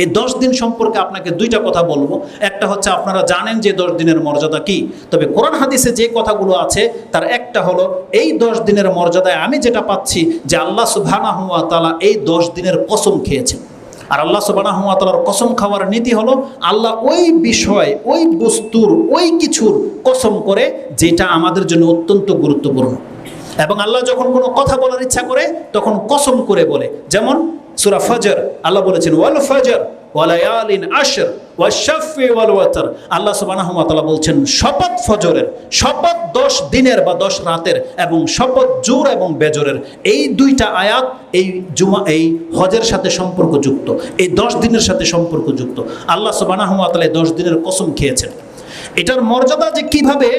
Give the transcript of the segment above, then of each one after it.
এই দশ দিন সম্পর্কে আপনাকে দুইটা কথা বলব। একটা হচ্ছে আপনারা জানেন যে দশ দিনের মর্যাদা কি। তবে কোরআন হাদিসে যে কথাগুলো আছে, তার একটা হলো, এই দশ দিনের মর্যাদায় আমি যেটা পাচ্ছি যে আল্লাহ ওয়া এই দশ দিনের কসম খেয়েছেন। আর আল্লাহ তাআলার কসম খাওয়ার নীতি হলো, আল্লাহ ওই বিষয়, ওই বস্তুর, ওই কিছুর কসম করে যেটা আমাদের জন্য অত্যন্ত গুরুত্বপূর্ণ। এবং আল্লাহ যখন কোনো কথা বলার ইচ্ছা করে, তখন কসম করে বলে। যেমন সুরা ফজর, আল্লাহ বলেছেন, ওয়াল ফজর ওয়ালায়ালিন আশর ওয়াশাফি ওয়াল ওয়াতর। আল্লাহ সুবহানাহু ওয়া তাআলা বলছেন, শপথ ফজরের, শপথ দশ দিনের বা দশ রাতের এবং শপথ জোর এবং বেজরের এই দুইটা আয়াত এই জুমা, এই হজের সাথে সম্পর্কযুক্ত, এই দশ দিনের সাথে সম্পর্কযুক্ত। আল্লাহ সুবহানাহু ওয়া তাআলা এই দশ দিনের কসম খেয়েছেন। এটার মর্যাদা যে কীভাবে?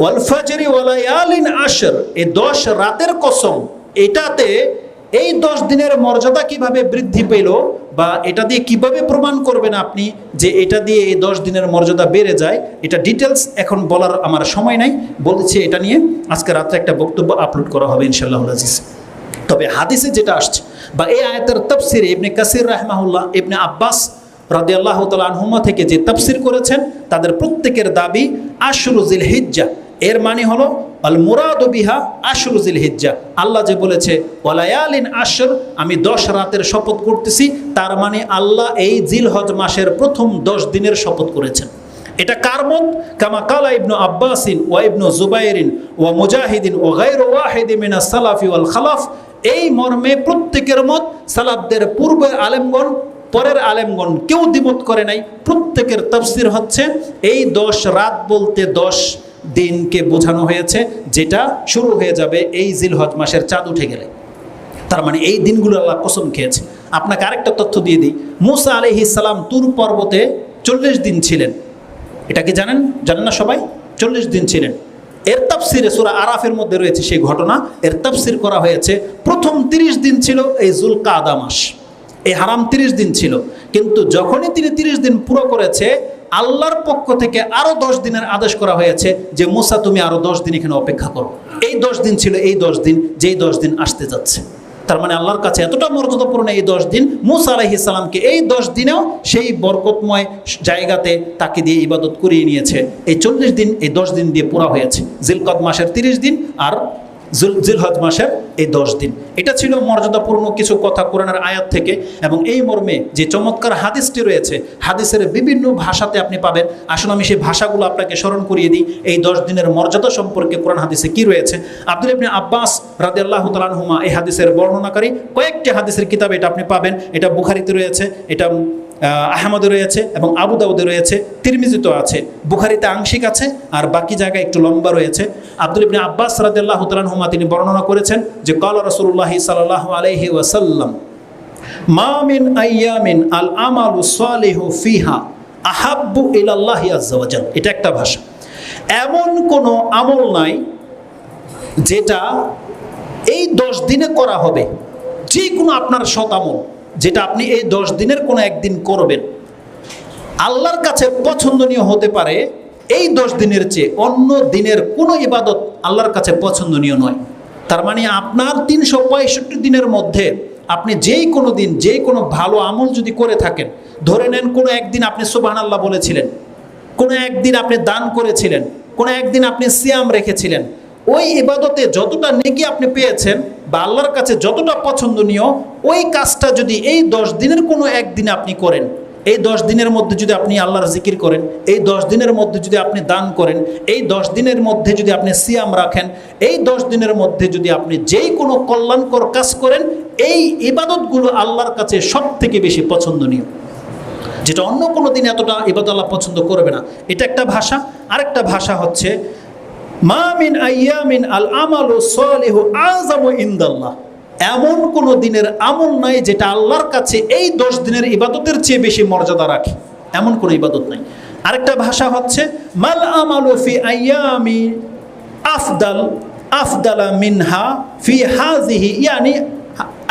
ওয়ালফাজরি ওয়ালায়ালিন আশর, এই দশ রাতের কসম, এটাতে এই দশ দিনের মর্যাদা কীভাবে বৃদ্ধি পেল বা এটা দিয়ে কীভাবে প্রমাণ করবেন আপনি যে এটা দিয়ে এই দশ দিনের মর্যাদা বেড়ে যায়, এটা ডিটেলস এখন বলার আমার সময় নাই। বলেছি এটা নিয়ে আজকে রাত্রে একটা বক্তব্য আপলোড করা হবে ইনশাল্লাহ আজিজ। তবে হাদিসে যেটা আসছে বা এই আয়াতের তফসির ইবনে কাসির রাহমাহুল্লাহ, ইবনে আব্বাস রাদি আল্লাহ তালা আনহুমা থেকে যে তফসির করেছেন, তাদের প্রত্যেকের দাবি আশরুজিল হিজ্জা এর মানে হলো, আল মুরাদ বিহা আশরুজিল হিজ্জা আল্লাহ যে বলেছে ওয়ালায়ালিন আশর, আমি দশ রাতের শপথ করতেছি, তার মানে আল্লাহ এই জিল হজ মাসের প্রথম দশ দিনের শপথ করেছেন। এটা কার মত? কামা কালা ইবনু আব্বাসিন ওয়া ইবনু জুবাইরিন ওয়া মুজাহিদিন ও গাইর ওয়াহিদি মিনা সালাফি ওয়াল খালাফ। এই মর্মে প্রত্যেকের মত সালাফদের পূর্বের আলেমগণ, পরের আলেমগণ কেউ দ্বিমত করে নাই। প্রত্যেকের তফসির হচ্ছে, এই দশ রাত বলতে দশ দিনকে বোঝানো হয়েছে, যেটা শুরু হয়ে যাবে এই জিলহজ মাসের চাঁদ উঠে গেলে। তার মানে এই দিনগুলো আল্লাহ কসম খেয়েছে। আপনাকে আরেকটা তথ্য দিয়ে দিই। মুসা আলহি সালাম তুর পর্বতে চল্লিশ দিন ছিলেন। এটা কি জানেন? জানেন না সবাই? চল্লিশ দিন ছিলেন। এর তাফসিরে সুরা আরাফের মধ্যে রয়েছে সেই ঘটনা। এর তাফসির করা হয়েছে, প্রথম তিরিশ দিন ছিল এই জুল কাদা মাস। এই হারাম তিরিশ দিন ছিল। কিন্তু যখনই তিনি তিরিশ দিন পুরো করেছে আল্লাহর পক্ষ থেকে আরও দশ দিনের আদেশ করা হয়েছে যে, মুসা, তুমি আরও দশ দিন এখানে অপেক্ষা করো। এই দশ দিন ছিল এই দশ দিন, যেই দশ দিন আসতে যাচ্ছে। তার মানে আল্লাহর কাছে এতটা মর্যাদাপূর্ণ এই দশ দিন, মুসা আলাহি সালামকে এই দশ দিনেও সেই বরকতময় জায়গাতে তাকে দিয়ে ইবাদত করিয়ে নিয়েছে। এই চল্লিশ দিন, এই দশ দিন দিয়ে পুরা হয়েছে। জিলকদ মাসের তিরিশ দিন আর জুল, জিলহজ মাসের এই দশ দিন। এটা ছিল মর্যাদাপূর্ণ কিছু কথা কোরআনের আয়াত থেকে এবং এই মর্মে যে চমৎকার হাদিসটি রয়েছে, হাদিসের বিভিন্ন ভাষাতে আপনি পাবেন। আসলে আমি সেই ভাষাগুলো আপনাকে স্মরণ করিয়ে দিই। এই দশ দিনের মর্যাদা সম্পর্কে কোরআন হাদিসে কি রয়েছে? আব্দুল ইবনে আব্বাস রাদি আল্লাহ তালানহুমা এই হাদিসের বর্ণনাকারী কয়েকটি হাদিসের কিতাব এটা আপনি পাবেন। এটা বুখারিতে রয়েছে, এটা আহমদে রয়েছে এবং আবু দাউদে রয়েছে তিরমিজিত আছে, বুখারিতে আংশিক আছে, আর বাকি জায়গায় একটু লম্বা রয়েছে। আব্দুল ইবনে আব্বাস রাদিয়াল্লাহু তাআলা হুমা তিনি বর্ণনা করেছেন যে কালা রাসূলুল্লাহি সাল্লাল্লাহু আলাইহি ওয়াসাল্লাম, মা মিন আইয়ামিন আল আমালু সালিহু ফিহা আহাব্বু ইলাল্লাহি আজ্জা এটা একটা ভাষা। এমন কোনো আমল নাই যেটা এই দশ দিনে করা হবে যে কোনো আপনার সৎ আমল। যেটা আপনি এই দশ দিনের কোনো একদিন করবেন। আল্লাহর কাছে পছন্দনীয় হতে পারে এই দশ দিনের চেয়ে অন্য দিনের কোনো ইবাদত আল্লাহর কাছে পছন্দনীয় নয়। তার মানে আপনার তিনশো পঁয়ষট্টি দিনের মধ্যে আপনি যেই কোনো দিন, যেই কোনো ভালো আমল যদি করে থাকেন, ধরে নেন কোনো একদিন আপনি সুবাহ আল্লাহ বলেছিলেন, কোনো একদিন আপনি দান করেছিলেন, কোনো একদিন আপনি সিয়াম রেখেছিলেন, ওই ইবাদতে যতটা নেকি আপনি পেয়েছেন বা আল্লাহর কাছে যতটা পছন্দনীয়, ওই কাজটা যদি এই দশ দিনের কোনো একদিনে আপনি করেন, এই দশ দিনের মধ্যে যদি আপনি আল্লাহর জিকির করেন, এই দশ দিনের মধ্যে যদি আপনি দান করেন, এই দশ দিনের মধ্যে যদি আপনি সিয়াম রাখেন, এই দশ দিনের মধ্যে যদি আপনি যেই কোনো কল্যাণকর কাজ করেন, এই ইবাদতগুলো আল্লাহর কাছে সব থেকে বেশি পছন্দনীয়। যেটা অন্য কোনো দিন এতটা ইবাদত আল্লাহ পছন্দ করবে না। এটা একটা ভাষা। আরেকটা ভাষা হচ্ছে মামিন আইয়ামিন আল আমালু সালিহু আযামু ইনদাল্লাহ। এমন কোনো দিনের আমল নাই যেটা আল্লাহর কাছে এই দশ দিনের ইবাদতের চেয়ে বেশি মর্যাদা রাখে। এমন কোনো ইবাদত নাই। আরেকটা ভাষা হচ্ছে, মাল আমালু ফি আইয়ামি আফদাল, আফদালা মিনহা ফি হাজিহি ইয়ানি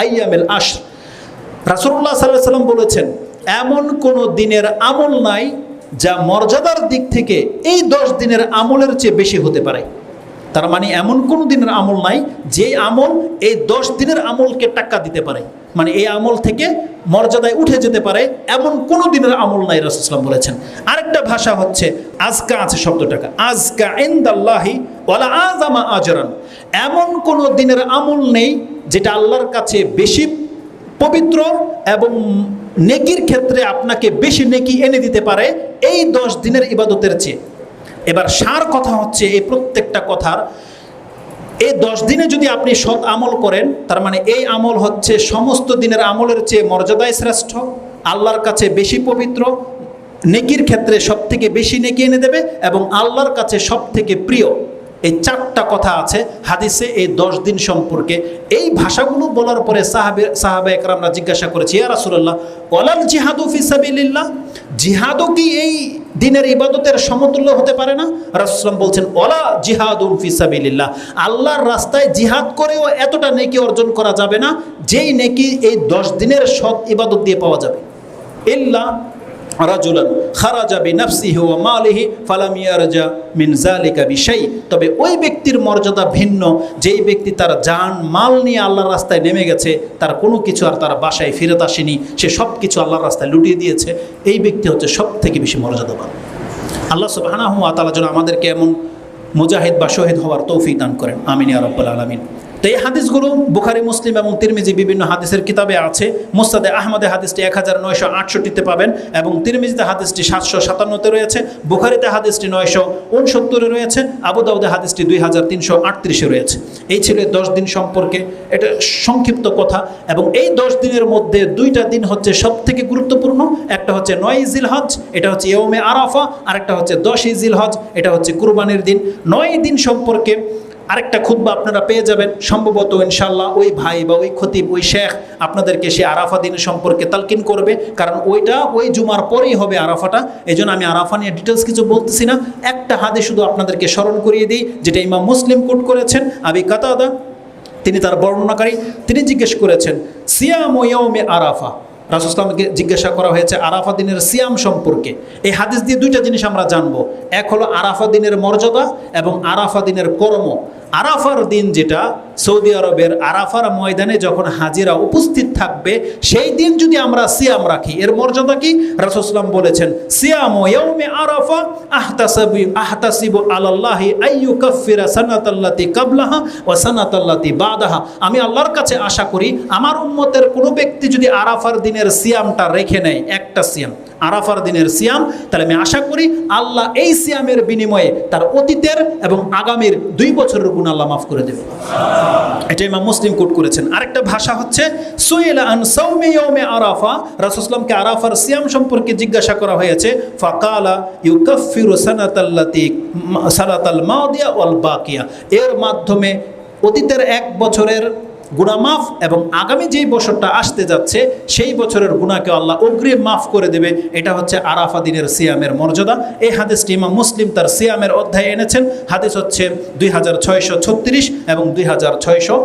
আইয়ামিল আশর। রাসূলুল্লাহ সাল্লাল্লাহু আলাইহি সাল্লাম বলেছেন, এমন কোনো দিনের আমল নাই যা মর্যাদার দিক থেকে এই দশ দিনের আমলের চেয়ে বেশি হতে পারে। তার মানে এমন কোনো দিনের আমল নাই যে আমল এই দশ দিনের আমলকে টাক্কা দিতে পারে। মানে এই আমল থেকে মর্যাদায় উঠে যেতে পারে এমন কোনো দিনের আমল নাই রাসুসলাম বলেছেন। আরেকটা ভাষা হচ্ছে আজকা আছে শব্দটাকা। আজকা ইন্দাল্লাহি ওয়ালা আজামা আজরান। এমন কোনো দিনের আমল নেই যেটা আল্লাহর কাছে বেশি পবিত্র এবং নেকির ক্ষেত্রে আপনাকে বেশি নেকি এনে দিতে পারে এই দশ দিনের ইবাদতের চেয়ে। এবার সার কথা হচ্ছে এই প্রত্যেকটা কথার, এই দশ দিনে যদি আপনি সৎ আমল করেন, তার মানে এই আমল হচ্ছে সমস্ত দিনের আমলের চেয়ে মর্যাদায় শ্রেষ্ঠ, আল্লাহর কাছে বেশি পবিত্র, নেকির ক্ষেত্রে সব থেকে বেশি নেকি এনে দেবে এবং আল্লাহর কাছে সব থেকে প্রিয়। এই চারটা কথা আছে হাদিসে এই দশ দিন সম্পর্কে। এই ভাষাগুলো বলার পরে সাহাবে সাহাবে একরামরা জিজ্ঞাসা করেছি, ইয়া রাসূলুল্লাহ, ওয়ালাল জিহাদু ফি সাবিলিল্লাহ? জিহাদও কি এই দিনের ইবাদতের সমতুল্য হতে পারে না? রাসুলাম বলছেন ওলা জিহাদুন ফি সাবিলিল্লাহ। আল্লাহর রাস্তায় জিহাদ করেও এতটা নেকি অর্জন করা যাবে না, যেই নেকি এই দশ দিনের সৎ ইবাদত দিয়ে পাওয়া যাবে। ইল্লা রাজুলান খারাজা বিনাফসিহি ওয়া মালিহি ফালাম ইয়ারজা মিন যালিকা বিশাই। তবে ওই ব্যক্তির মর্যাদা ভিন্ন। যেই ব্যক্তি তার জান, মাল নিয়ে আল্লাহর রাস্তায় নেমে গেছে, তার কোনো কিছু আর তার বাসায় ফেরত আসেনি। সে সব কিছু আল্লাহর রাস্তায় লুটিয়ে দিয়েছে। এই ব্যক্তি হচ্ছে সব থেকে বেশি মর্যাদাবান। আল্লাহ সুবহানাহু ওয়া তাআলা যেন আমাদেরকে এমন মুজাহিদ বা শহীদ হওয়ার তৌফিক দান করেন। আমিন ইয়া রাব্বাল আলামিন। তো এই হাদিসগুলো বুখারি, মুসলিম এবং তিরমিজি বিভিন্ন হাদিসের কিতাবে আছে। মোস্তাদে আহমদে হাদিসটি এক হাজার নয়শো আটষট্টিতে পাবেন এবং তিরমিজিতে হাদিসটি সাতশো সাতান্নতে রয়েছে, বুখারিতে হাদিসটি নয়শো উনসত্তরে রয়েছে আবু দাউদে হাদিসটি দুই হাজার তিনশো আটত্রিশে রয়েছে। এই ছিল দশ দিন সম্পর্কে। এটা সংক্ষিপ্ত কথা এবং এই দশ দিনের মধ্যে দুইটা দিন হচ্ছে সব থেকে গুরুত্বপূর্ণ। একটা হচ্ছে নয় ইজিল হজ এটা হচ্ছে ইয়মে আরাফা, আরেকটা হচ্ছে দশ ইজিল হজ এটা হচ্ছে কুরবানির দিন। নয় দিন সম্পর্কে আরেকটা খুদ্া আপনারা পেয়ে যাবেন। সম্ভবত ইনশাল্লাহ ওই ভাই বা ওই খতিব, ওই শেখ আপনাদেরকে সে আরাফা দিন সম্পর্কে তালকিন করবে। কারণ ওইটা ওই জুমার পরেই হবে আরাফাটা। এই আমি আরাফা নিয়ে ডিটেলস কিছু বলতেছি না। একটা হাতে শুধু আপনাদেরকে স্মরণ করিয়ে দিই, যেটা ইমাম মুসলিম কোট করেছেন, আবি কাতাদা, তিনি তার বর্ণনাকারী, তিনি জিজ্ঞেস করেছেন, সিয়াম ও ইয়মে আরাফা? রাসুসলামকে জিজ্ঞাসা করা হয়েছে, আরাফা দিনের সিয়াম সম্পর্কে? এই হাদিস দিয়ে দুইটা জিনিস আমরা জানব। এক হলো আরাফা দিনের মর্যাদা এবং আরাফা দিনের কর্ম। আরাফার দিন যেটা, সৌদি আরবের আরাফার ময়দানে যখন হাজিরা উপস্থিত থাকবে, সেই দিন যদি আমরা সিয়াম রাখি, এর মর্যাদা কি? রাসুসলাম বলেছেন, সিয়াম আরাফা আহতাসাবি, আহতাসিবু আলাল্লাহি আইয়ু কাফিরা সানাতাল্লাতি কাবলাহা ও সানাতাল্লাতি বাদাহা। আমি আল্লাহর কাছে আশা করি, আমার উম্মতের কোনো ব্যক্তি যদি আরাফার দিনের সিয়ামটা রেখে নেয়, একটা সিয়াম আরাফার দিনের সিয়াম, তাহলে আমি আশা করি আল্লাহ এই সিয়ামের বিনিময়ে তার অতীতের এবং আগামীর দুই বছরের গুণ আল্লাহ মাফ করে দেবে। এটা ইমাম মুসলিম কোট করেছেন। আরেকটা ভাষা হচ্ছে সুয়েলা আন সৌমে ইয়মে আরাফা। রাসূসলামকে আরাফার সিয়াম সম্পর্কে জিজ্ঞাসা করা হয়েছে, ফাকালা ইউকাফিরু সানাতাল্লাতি সালাতাল মাদিয়া ওয়াল বাকিয়া। এর মাধ্যমে অতীতের এক বছরের গুণা মাফ এবং আগামী যেই বছরটা আসতে যাচ্ছে, সেই বছরের গুণাকে আল্লাহ অগ্রিম মাফ করে দেবে। এটা হচ্ছে আরাফা দিনের সিয়ামের মর্যাদা। এই হাদিসটি ইমাম মুসলিম তার সিয়ামের অধ্যায়ে এনেছেন। হাদিস হচ্ছে দুই হাজার ছয়শো ছত্রিশ এবং দুই হাজার ছয়শো